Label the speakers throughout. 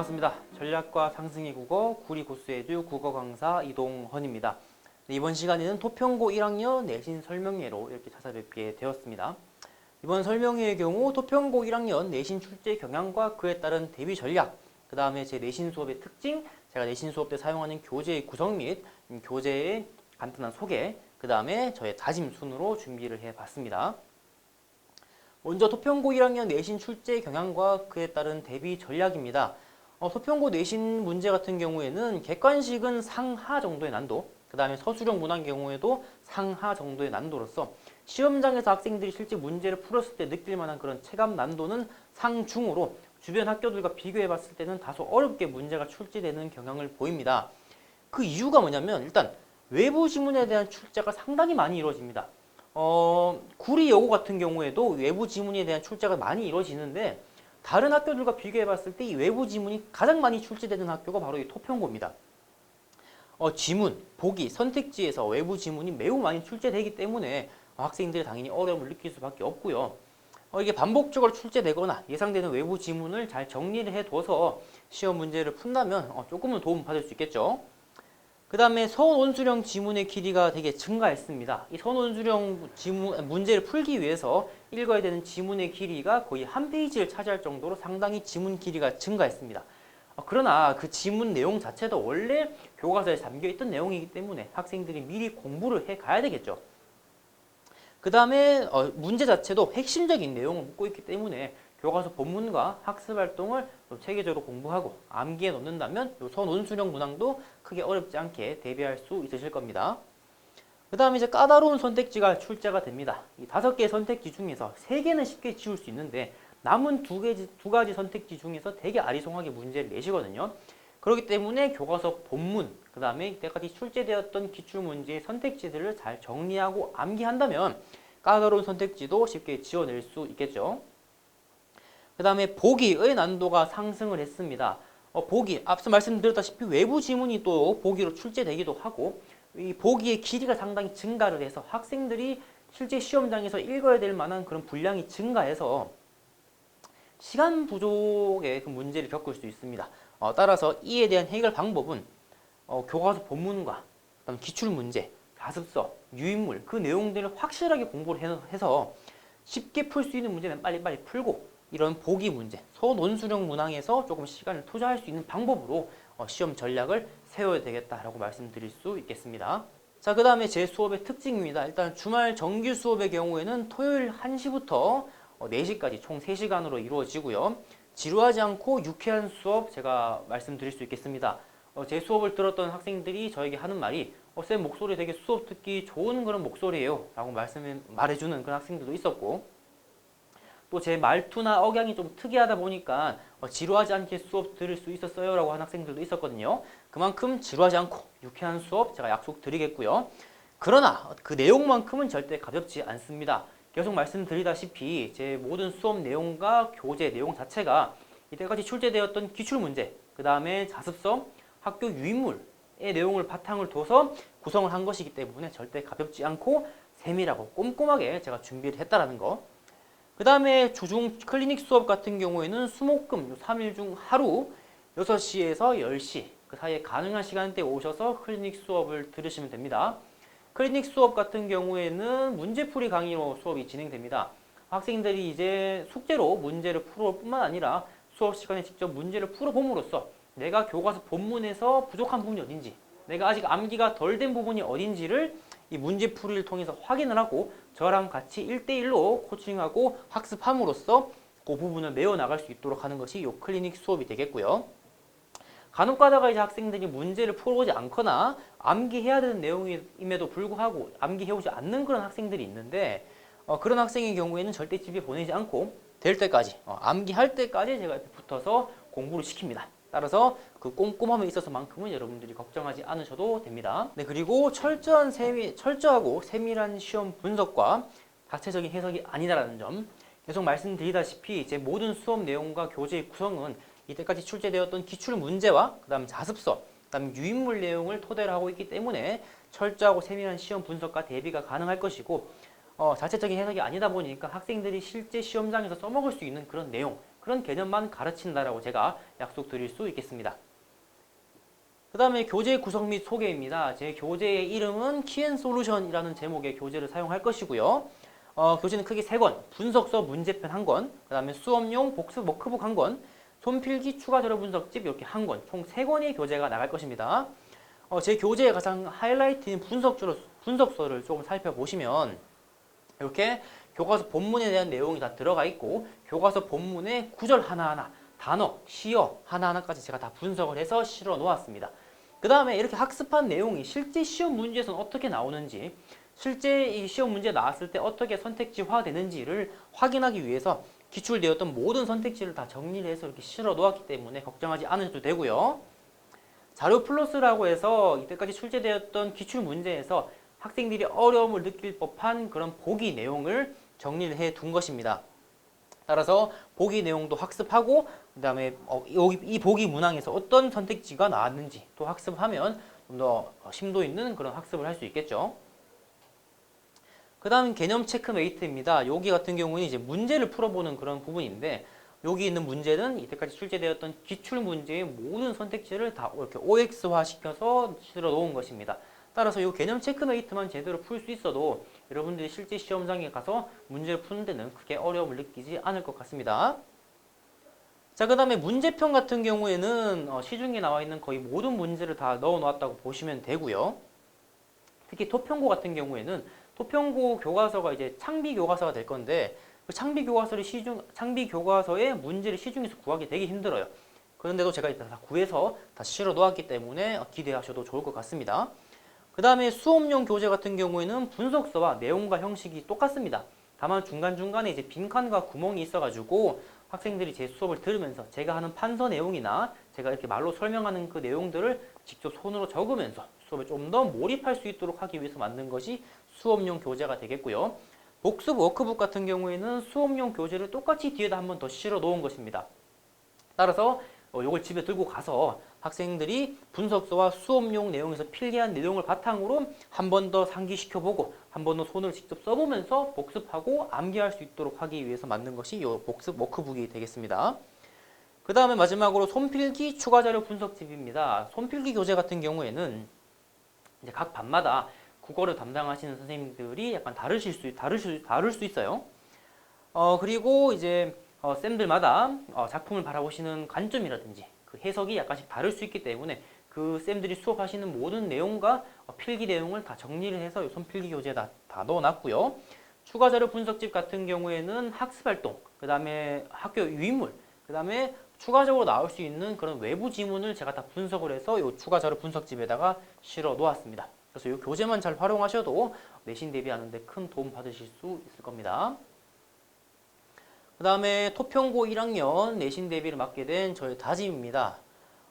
Speaker 1: 반갑습니다. 전략과 상승의 국어 구리 고수에듀 국어 강사 이동헌입니다. 네, 이번 시간에는 토평고 1학년 내신 설명회로 이렇게 찾아뵙게 되었습니다. 이번 설명회의 경우 토평고 1학년 내신 출제 경향과 그에 따른 대비 전략, 그 다음에 제 내신 수업의 특징, 제가 내신 수업 때 사용하는 교재의 구성 및 음, 교재의 간단한 소개, 그 다음에 저의 다짐 순으로 준비를 해봤습니다. 먼저 토평고 1학년 내신 출제 경향과 그에 따른 대비 전략입니다. 어, 토평고 내신 문제 같은 경우에는 객관식은 상하 정도의 난도, 그 다음에 서술형 문항 경우에도 상하 정도의 난도로서 시험장에서 학생들이 실제 문제를 풀었을 때 느낄 만한 그런 체감 난도는 상중으로 주변 학교들과 비교해 봤을 때는 다소 어렵게 문제가 출제되는 경향을 보입니다. 그 이유가 뭐냐면 일단 외부 지문에 대한 출제가 상당히 많이 이루어집니다. 어, 구리 여고 같은 경우에도 외부 지문에 대한 출제가 많이 이루어지는데 다른 학교들과 비교해 봤을 때 이 외부 지문이 가장 많이 출제되는 학교가 바로 이 토평고입니다. 어, 지문, 보기, 선택지에서 외부 지문이 매우 많이 출제되기 때문에 학생들이 당연히 어려움을 느낄 수밖에 없고요. 어, 이게 반복적으로 출제되거나 예상되는 외부 지문을 잘 정리를 해둬서 시험 문제를 푼다면 어, 조금은 도움 받을 수 있겠죠. 그 다음에 서원원수령 지문의 길이가 되게 증가했습니다. 이 서원원수령 지문, 문제를 풀기 위해서 읽어야 되는 지문의 길이가 거의 한 페이지를 차지할 정도로 상당히 지문 길이가 증가했습니다. 어, 그러나 그 지문 내용 자체도 원래 교과서에 담겨있던 내용이기 때문에 학생들이 미리 공부를 해 가야 되겠죠. 그 다음에 어, 문제 자체도 핵심적인 내용을 묻고 있기 때문에 교과서 본문과 학습 활동을 체계적으로 공부하고 암기에 넣는다면 선원수령 문항도 크게 어렵지 않게 대비할 수 있으실 겁니다. 그 다음에 이제 까다로운 선택지가 출제가 됩니다. 이 다섯 개의 선택지 중에서 세 개는 쉽게 지울 수 있는데 남은 두, 개, 두 가지 선택지 중에서 되게 아리송하게 문제를 내시거든요. 그렇기 때문에 교과서 본문, 그 다음에 이때까지 출제되었던 기출문제의 선택지들을 잘 정리하고 암기한다면 까다로운 선택지도 쉽게 지어낼 수 있겠죠. 그 다음에 보기의 난도가 상승을 했습니다. 어, 보기, 앞서 말씀드렸다시피 외부 지문이 또 보기로 출제되기도 하고 이 보기의 길이가 상당히 증가를 해서 학생들이 실제 시험장에서 읽어야 될 만한 그런 분량이 증가해서 시간 부족의 그 문제를 겪을 수 있습니다. 어, 따라서 이에 대한 해결 방법은 어, 교과서 본문과 그다음 기출 문제, 자습서, 유인물 그 내용들을 확실하게 공부를 해서 쉽게 풀 수 있는 문제는 빨리빨리 풀고 이런 보기 문제, 소논수령 문항에서 조금 시간을 투자할 수 있는 방법으로 어, 시험 전략을 세워야 되겠다라고 말씀드릴 수 있겠습니다. 자, 그 다음에 제 수업의 특징입니다. 일단 주말 정규 수업의 경우에는 토요일 1시부터 4시까지 총 3시간으로 이루어지고요. 지루하지 않고 유쾌한 수업 제가 말씀드릴 수 있겠습니다. 어, 제 수업을 들었던 학생들이 저에게 하는 말이 어, 쌤 목소리 되게 수업 듣기 좋은 그런 목소리예요 라고 말씀 말해주는 그런 학생들도 있었고 또 제 말투나 억양이 좀 특이하다 보니까 어, 지루하지 않게 수업 들을 수 있었어요 라고 하는 학생들도 있었거든요. 그만큼 지루하지 않고 유쾌한 수업 제가 약속드리겠고요. 그러나 그 내용만큼은 절대 가볍지 않습니다. 계속 말씀드리다시피 제 모든 수업 내용과 교재 내용 자체가 이때까지 출제되었던 기출문제 그 다음에 자습서 학교 유인물의 내용을 바탕을 둬서 구성을 한 것이기 때문에 절대 가볍지 않고 세밀하고 꼼꼼하게 제가 준비를 했다라는 거. 그 다음에 주중 클리닉 수업 같은 경우에는 수목금 3일 중 하루 6시에서 10시 그 사이에 가능한 시간대에 오셔서 클리닉 수업을 들으시면 됩니다. 클리닉 수업 같은 경우에는 문제풀이 강의로 수업이 진행됩니다. 학생들이 이제 숙제로 문제를 풀어 뿐만 아니라 수업 시간에 직접 문제를 풀어봄으로써 내가 교과서 본문에서 부족한 부분이 어딘지 내가 아직 암기가 덜 된 부분이 어딘지를 이 문제 풀이를 통해서 확인을 하고 저랑 같이 1대1로 코칭하고 학습함으로써 그 부분을 메워나갈 수 있도록 하는 것이 이 클리닉 수업이 되겠고요. 간혹 가다가 이제 학생들이 문제를 풀어오지 않거나 암기해야 되는 내용임에도 불구하고 암기해오지 않는 그런 학생들이 있는데 어, 그런 학생의 경우에는 절대 집에 보내지 않고 될 때까지 어, 암기할 때까지 제가 옆에 붙어서 공부를 시킵니다. 따라서 그 꼼꼼함에 있어서만큼은 여러분들이 걱정하지 않으셔도 됩니다. 네, 그리고 철저한 세미, 철저하고 세밀한 시험 분석과 자체적인 해석이 아니다라는 점 계속 말씀드리다시피 제 모든 수업 내용과 교재의 구성은 이때까지 출제되었던 기출 문제와 그다음 자습서, 그다음 유인물 내용을 토대로 하고 있기 때문에 철저하고 세밀한 시험 분석과 대비가 가능할 것이고 어, 자체적인 해석이 아니다 보니까 학생들이 실제 시험장에서 써먹을 수 있는 그런 내용 그런 개념만 가르친다라고 제가 약속드릴 수 있겠습니다. 그 다음에 교재 구성 및 소개입니다. 제 교재의 이름은 키앤솔루션이라는 제목의 교재를 사용할 것이고요. 어, 교재는 크게 3권, 분석서 문제편 1권, 그 다음에 수업용 복습 워크북 1권, 손필기 추가 자료 분석집 이렇게 1권, 총 3권의 교재가 나갈 것입니다. 어, 제 교재의 가장 하이라이트인 분석주로, 분석서를 조금 살펴보시면 이렇게 교과서 본문에 대한 내용이 다 들어가 있고 교과서 본문의 구절 하나하나, 단어, 시어 하나하나까지 제가 다 분석을 해서 실어 놓았습니다. 그 다음에 이렇게 학습한 내용이 실제 시험 문제에서는 어떻게 나오는지 실제 이 시험 문제 나왔을 때 어떻게 선택지화 되는지를 확인하기 위해서 기출되었던 모든 선택지를 다 정리를 해서 이렇게 실어 놓았기 때문에 걱정하지 않으셔도 되고요. 자료 플러스라고 해서 이때까지 출제되었던 기출 문제에서 학생들이 어려움을 느낄 법한 그런 보기 내용을 정리를 해 둔 것입니다. 따라서 보기 내용도 학습하고 그 다음에 어, 여기 이 보기 문항에서 어떤 선택지가 나왔는지 또 학습하면 좀 더 심도 있는 그런 학습을 할 수 있겠죠. 그 다음 개념 체크메이트입니다. 여기 같은 경우는 이제 문제를 풀어보는 그런 부분인데 여기 있는 문제는 이때까지 출제되었던 기출 문제의 모든 선택지를 다 이렇게 OX화 시켜서 실어 놓은 것입니다. 따라서 이 개념 체크메이트만 제대로 풀 수 있어도 여러분들이 실제 시험장에 가서 문제를 푸는 데는 크게 어려움을 느끼지 않을 것 같습니다. 자, 그 다음에 문제편 같은 경우에는 어, 시중에 나와 있는 거의 모든 문제를 다 넣어 놓았다고 보시면 되고요. 특히 토평고 같은 경우에는 토평고 교과서가 이제 창비 교과서가 될 건데 그 창비 교과서를 시중 창비 교과서의 문제를 시중에서 구하기 되게 힘들어요. 그런데도 제가 일단 다 구해서 다 실어 놓았기 때문에 기대하셔도 좋을 것 같습니다. 그 다음에 수업용 교재 같은 경우에는 분석서와 내용과 형식이 똑같습니다. 다만 중간중간에 이제 빈칸과 구멍이 있어가지고 학생들이 제 수업을 들으면서 제가 하는 판서 내용이나 제가 이렇게 말로 설명하는 그 내용들을 직접 손으로 적으면서 수업에 좀 더 몰입할 수 있도록 하기 위해서 만든 것이 수업용 교재가 되겠고요. 복습 워크북 같은 경우에는 수업용 교재를 똑같이 뒤에다 한 번 더 실어 놓은 것입니다. 따라서 어, 이걸 집에 들고 가서 학생들이 분석서와 수업용 내용에서 필기한 내용을 바탕으로 한 번 더 상기시켜 보고 한 번 더 손을 직접 써보면서 복습하고 암기할 수 있도록 하기 위해서 만든 것이 이 복습 워크북이 되겠습니다. 그 다음에 마지막으로 손필기 추가 자료 분석집입니다. 손필기 교재 같은 경우에는 이제 각 반마다 국어를 담당하시는 선생님들이 약간 다르실 수 다르실 다를 수 있어요. 어 그리고 이제 어, 쌤들마다 어, 작품을 바라보시는 관점이라든지 그 해석이 약간씩 다를 수 있기 때문에 그 쌤들이 수업하시는 모든 내용과 어, 필기 내용을 다 정리를 해서 이 손필기 교재에 다, 다 넣어놨고요. 추가 자료 분석집 같은 경우에는 학습 활동, 그 다음에 학교 유인물, 그 다음에 추가적으로 나올 수 있는 그런 외부 지문을 제가 다 분석을 해서 이 추가 자료 분석집에다가 실어 놓았습니다. 그래서 이 교재만 잘 활용하셔도 내신 대비하는 데 큰 도움 받으실 수 있을 겁니다. 그 다음에 토평고 1학년 내신 대비를 맡게 된 저의 다짐입니다.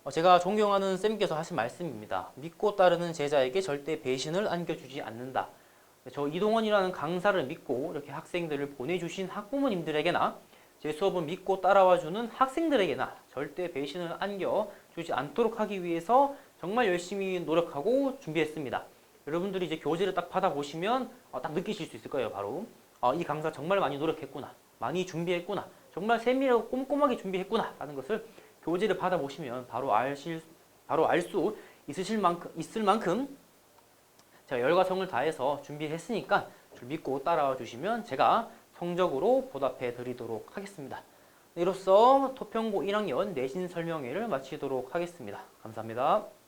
Speaker 1: 어, 제가 존경하는 쌤께서 하신 말씀입니다. 믿고 따르는 제자에게 절대 배신을 안겨주지 않는다. 저 이동원이라는 강사를 믿고 이렇게 학생들을 보내주신 학부모님들에게나 제 수업을 믿고 따라와주는 학생들에게나 절대 배신을 안겨주지 않도록 하기 위해서 정말 열심히 노력하고 준비했습니다. 여러분들이 이제 교재를 딱 받아보시면 어, 딱 느끼실 수 있을 거예요. 바로 어, 이 강사 정말 많이 노력했구나. 많이 준비했구나. 정말 세밀하고 꼼꼼하게 준비했구나. 라는 것을 교재를 받아보시면 바로 알실, 바로 알 수 있으실 만큼, 있을 만큼 제가 열과 성을 다해서 준비했으니까 를 믿고 따라와 주시면 제가 성적으로 보답해 드리도록 하겠습니다. 이로써 토평고 1학년 내신 설명회를 마치도록 하겠습니다. 감사합니다.